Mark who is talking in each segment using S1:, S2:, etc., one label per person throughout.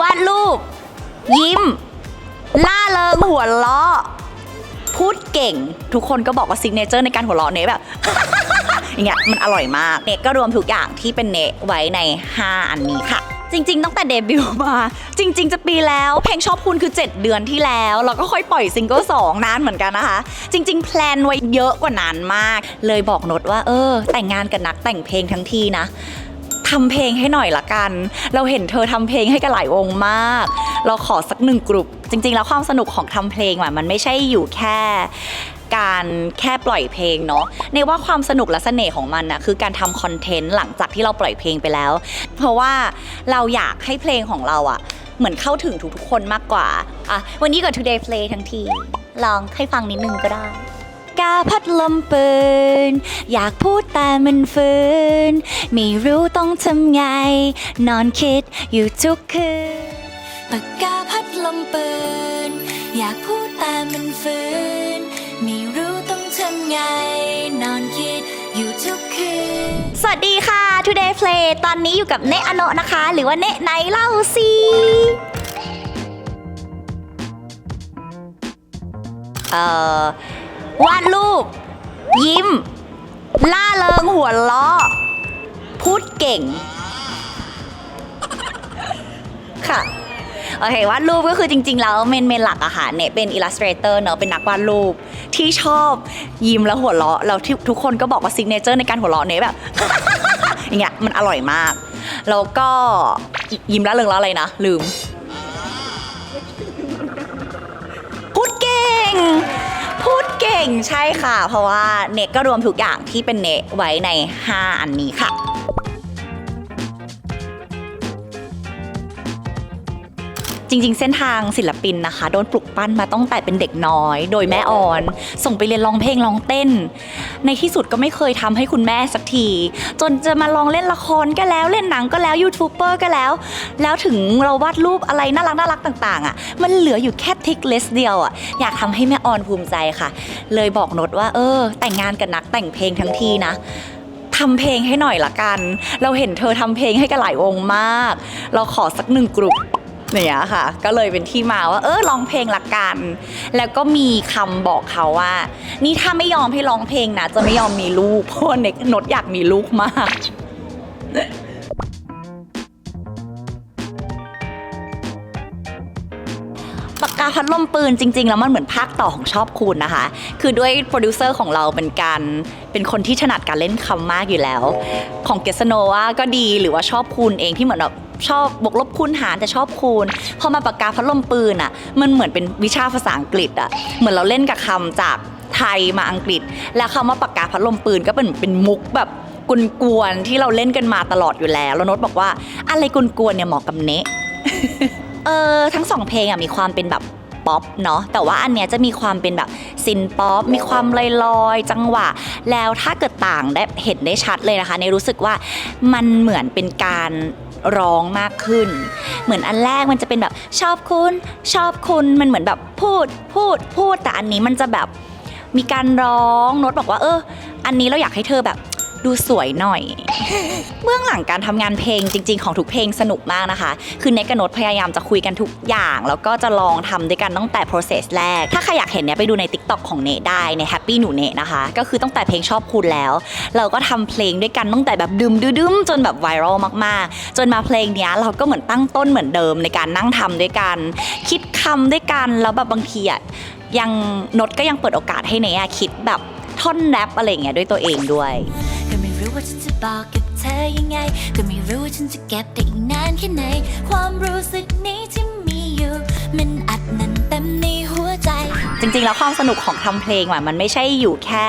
S1: วาดรูป ยิ้ม ล่าเริงหัวเราะ พูดเก่ง ทุกคนก็บอกว่าซิกเนเจอร์ในการหัวเราะเนะแบบ อย่างเงี้ยมันอร่อยมากเนก็รวมทุกอย่างที่เป็นเนไว้ใน 5 อันนี้ค่ะ จริง ๆ ตั้งแต่เดบิวต์มา จริง ๆ จะปีแล้ว เพลงชอบคุณคือ 7 เดือนที่แล้วแล้วก็ค่อยปล่อยซิงเกิล2นานเหมือนกันนะคะ จริง ๆ แพลนไว้เยอะกว่านั้นมาก เลยบอกนดว่า เออ แต่งงานกับนักแต่งเพลงทั้งทีนะ ทำเพลงให้หน่อยละกัน เราเห็นเธอทำเพลงให้กับหลายวงมาก เราขอสักหนึ่งกลุ่มจริง ๆ แล้วความสนุกของทำเพลงอะมันไม่ใช่อยู่แค่การแค่ปล่อยเพลงเนาะในว่าความสนุกและเสน่ห์ของมันอะคือการทำคอนเทนต์หลังจากที่เราปล่อยเพลงไปแล้ว เพราะว่าเราอยากให้เพลงของเราอะเหมือนเข้าถึงทุกๆคนมากกว่าอะวันนี้กับ Today Play ทั้งที ลองให้ฟังนิดนึงก็ได้าพัดลมปืน อยากพูดแต่มันฝืน ไม่รู้ต้องทำไง นอนคิดอยู่ทุกคืนปากกาพัดลมปืน อยากพูดแต่มันฝืน ไม่รู้ต้องทำไง นอนคิดอยู่ทุกคืน สวัสดีค่ะ Today Play ตอนนี้อยู่กับเนะอโนนะคะ หรือว่าเนะไหนเล่าสิเอ่อ วาดรูป ยิ้ม ล่าเริงหัวเราะพูดเก่ง ค่ะ โอเควาดรูปก็คือจริง ๆ แล้วเมนเมนหลักอะค่ะเนี่ยเป็นอิลลัสเตรเตอร์เนอะเป็นนักวาดรูป ที่ชอบยิ้มแล้วหัวเราะแล้วที่ทุกคนก็บอกว่าซิกเนเจอร์ในการหัวเราะเนี่ยแบบ อย่างเงี้ยมันอร่อยมาก แล้วก็ยิ้มแล้วเริงแล้วอะไรนะ ลืม ก่งใช่ค่ะ เพราะว่าเนกก็รวมทุกอย่างที่เป็นเนกไว้ใน 5 อันนี้ค่ะ จริง ๆ เส้นทางศิลปินนะคะ โดนปลุกปั้นมาตั้งแต่เป็นเด็กน้อย โดยแม่ออน ส่งไปเรียนร้องเพลงร้องเต้น ในที่สุดก็ไม่เคยทำให้คุณแม่สักที จนจะมาลองเล่นละครก็แล้วเล่นหนังก็แล้วยูทูบเบอร์ก็แล้ว แล้วถึงเราวาดรูปอะไรน่ารักน่ารักต่าง ๆ อะ มันเหลืออยู่แค่ทิกลิสเดียวอะอยากทำให้แม่ออนภูมิใจค่ะ เลยบอกนดว่า เออ แต่งงานกับนักแต่งเพลงทั้งทีนะทำเพลงให้หน่อยละกัน เราเห็นเธอทำเพลงให้กับหลายวงมาก เราขอสักหนึ่งกลุ่ม เนี่ยค่ะ ก็เลยเป็นที่มาว่า เออร้องเพลงละกัน แล้วก็มีคำบอกเขาว่า นี่ถ้าไม่ยอมให้ร้องเพลงนะ จะไม่ยอมมีลูก เพราะเน็กนดอยากมีลูกมากปากกาพัดลมปืนจริง ๆ แล้วมันเหมือนภาคต่อของชอบคูณนะคะ คือด้วยโปรดิวเซอร์ของเราเป็นการเป็นคนที่ถนัดการเล่นคำมากอยู่แล้ว ของเกสโนวาก็ดีหรือว่าชอบคูณเองที่เหมือนแบบ ชอบบวกลบคูณหารแต่ชอบคูณพอมาปากกาพัดลมปืนอะ มันเหมือนเป็นวิชาภาษาอังกฤษอะเหมือนเราเล่นกับคำจากไทยมาอังกฤษ แล้วคำว่าปากกาพัดลมปืนก็เป็นเป็นมุกแบบกวนๆที่เราเล่นกันมาตลอดอยู่แล้ว แล้วโนตบอกว่าอะไรกวนๆเนี่ยเหมาะกับเนะเออทั้งสองเพลงอะมีความเป็นแบบป๊อปเนาะแต่ว่าอันเนี้ยจะมีความเป็นแบบซินป๊อปมีความลอยๆจังหวะ แล้วถ้าเกิดต่างได้เห็นได้ชัดเลยนะคะ ในรู้สึกว่ามันเหมือนเป็นการ ร้องมากขึ้น เหมือนอันแรกมันจะเป็นแบบชอบคุณชอบคุณมันเหมือนแบบพูดพูดพูดแต่อันนี้มันจะแบบมีการร้องโน้ตบอกว่าเออ อันนี้เราอยากให้เธอแบบ ดูสวยหน่อย เบื้องหลังการทำงานเพลงจริง ๆ ของทุกเพลงสนุกมากนะคะ คือเนกกับโนตพยายามจะคุยกันทุกอย่าง แล้วก็จะลองทำด้วยกันตั้งแต่ process แรก ถ้าใครอยากเห็นเนี่ยไปดูใน TikTok ของเนได้ใน Happy หนูเนนะคะ ก็คือตั้งแต่เพลงชอบคุณแล้ว เราก็ทำเพลงด้วยกันตั้งแต่แบบดึมดึมจนแบบไวรัลมากๆ จนมาเพลงเนี้ยเราก็เหมือนตั้งต้นเหมือนเดิมในการนั่งทำด้วยกัน คิดคำด้วยกันแล้วแบบบางทีอะยังนตก็ยังเปิดโอกาสให้เนอะคิดแบบท่อนแรปอะไรอย่างเงี้ยด้วยตัวเองด้วย
S2: ว่าฉันจะบอกกับเธอยังไง ก็ไม่รู้ว่าฉันจะเก็บได้อีกนานแค่ไหน ความรู้สึกนี้ที่มีอยู่ มันอัดแนั่นเต็มในหัวใจ
S1: จริงๆ แล้วความสนุกของทำเพลงอะมันไม่ใช่อยู่แค่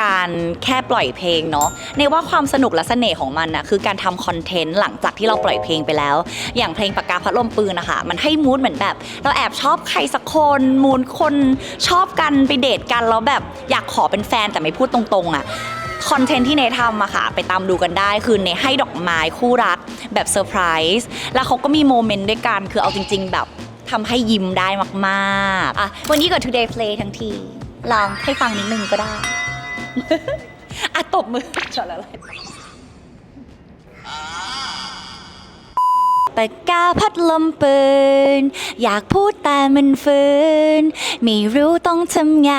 S1: การแค่ปล่อยเพลงเนาะในว่าความสนุกและเสน่ห์ของมันอะคือการทำคอนเทนต์หลังจากที่เราปล่อยเพลงไปแล้ว อย่างเพลงปากกาพัดลมปืนนะคะ มันให้มูดเหมือนแบบ เราแอบชอบใครสักคนมูดคนชอบกันไปเดทกันแล้วแบบอยากขอเป็นแฟนแต่ไม่พูดตรงๆอะ คอนเทนต์ที่เนทำอะค่ะ ไปตามดูกันได้ คือเนให้ดอกไม้คู่รักแบบเซอร์ไพรส์แล้วเขาก็มีโมเมนต์ด้วยกัน คือเอาจริง ๆ แบบทำให้ยิ้มได้มากๆอะวันนี้ก็ Today Play ทั้งที ลองให้ฟังนิดนึงก็ได้ อะตบมือจอดแล้วเลย ปากกาพัดลมปืน อยากพูดแต่มันฝืน ไม่รู้ต้องทำไง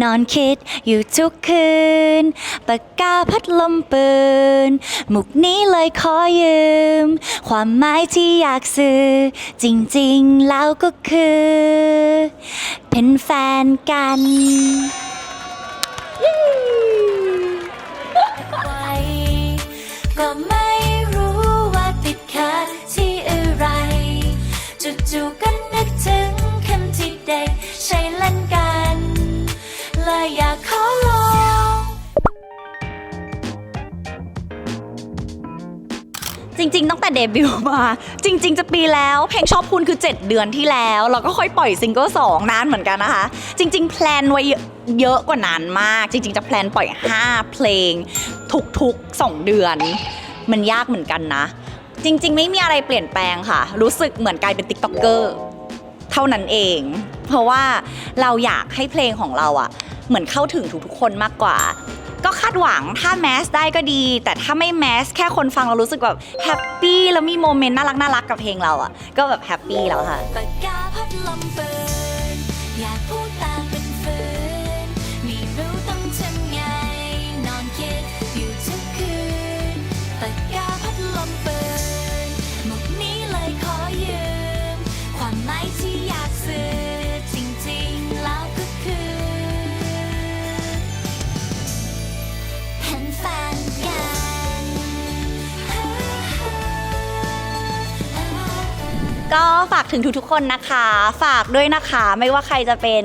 S1: นอนคิดอยู่ทุกคืน ปากกาพัดลมปืน มุกนี้เลยขอยืม ความหมายที่อยากสื่อ จริงๆแล้วก็คือ เป็นแฟนกัน
S2: ด็กใช้เล่นกัน เลยอยากขอลอง
S1: จริงๆตั้งแต่เดบิวต์มา จริง ๆ จะปีแล้ว เพลงชอบคุณคือ 7 เดือนที่แล้วแล้วก็ค่อยปล่อยซิงเกิล2นานเหมือนกันนะคะ จริง ๆ แพลนไว้เยอะกว่านั้นมาก จริง ๆ จะแพลนปล่อย 5 เพลง ทุกๆ 2 เดือน มันยากเหมือนกันนะ จริง ๆ ไม่มีอะไรเปลี่ยนแปลงค่ะ รู้สึกเหมือนกลายเป็นติ๊กต็อกเกอร์ เท่านั้นเอง เพราะว่าเราอยากให้เพลงของเราอะเหมือนเข้าถึงทุกๆคนมากกว่า ก็คาดหวังถ้าแมสได้ก็ดี แต่ถ้าไม่แมสแค่คนฟังเรารู้สึกแบบแฮปปี้แล้วมีโมเมนต์น่ารักน่ารักกับเพลงเราอะก็แบบแฮปปี้แล้วค่ะ
S2: ปากกาพัดลมปืนอยากพูดตามเป็นฝืนไม่
S1: ฝากถึงทุกๆคนนะคะ ฝากด้วยนะคะ ไม่ว่าใครจะเป็น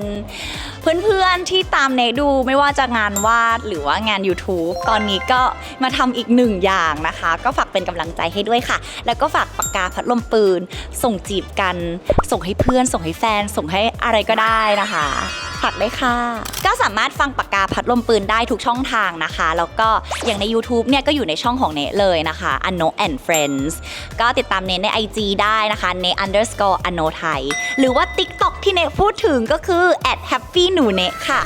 S1: เพื่อนๆที่ตามเนดูไม่ว่าจะงานวาดหรือว่างาน YouTube ตอนนี้ก็มาทำอีกหนึ่งอย่างนะคะ ก็ฝากเป็นกำลังใจให้ด้วยค่ะ แล้วก็ฝากปากกาพัดลมปืน ส่งจีบกัน ส่งให้เพื่อน ส่งให้แฟน ส่งให้อะไรก็ได้นะคะ ฝากด้ค่ะ ก็สามารถฟังปากกาพัดลมปืนได้ทุกช่องทางนะคะ แล้วก็อย่างใน YouTube เนี่ยก็อยู่ในช่องของเนเลยนะคะ Anno and Friends ก็ติดตามเนใน IG ได้นะคะเน underscore anno ไทยหรือว่า TikTok ที่เนพูดถึงก็คือ at happy หนูเนค่ะ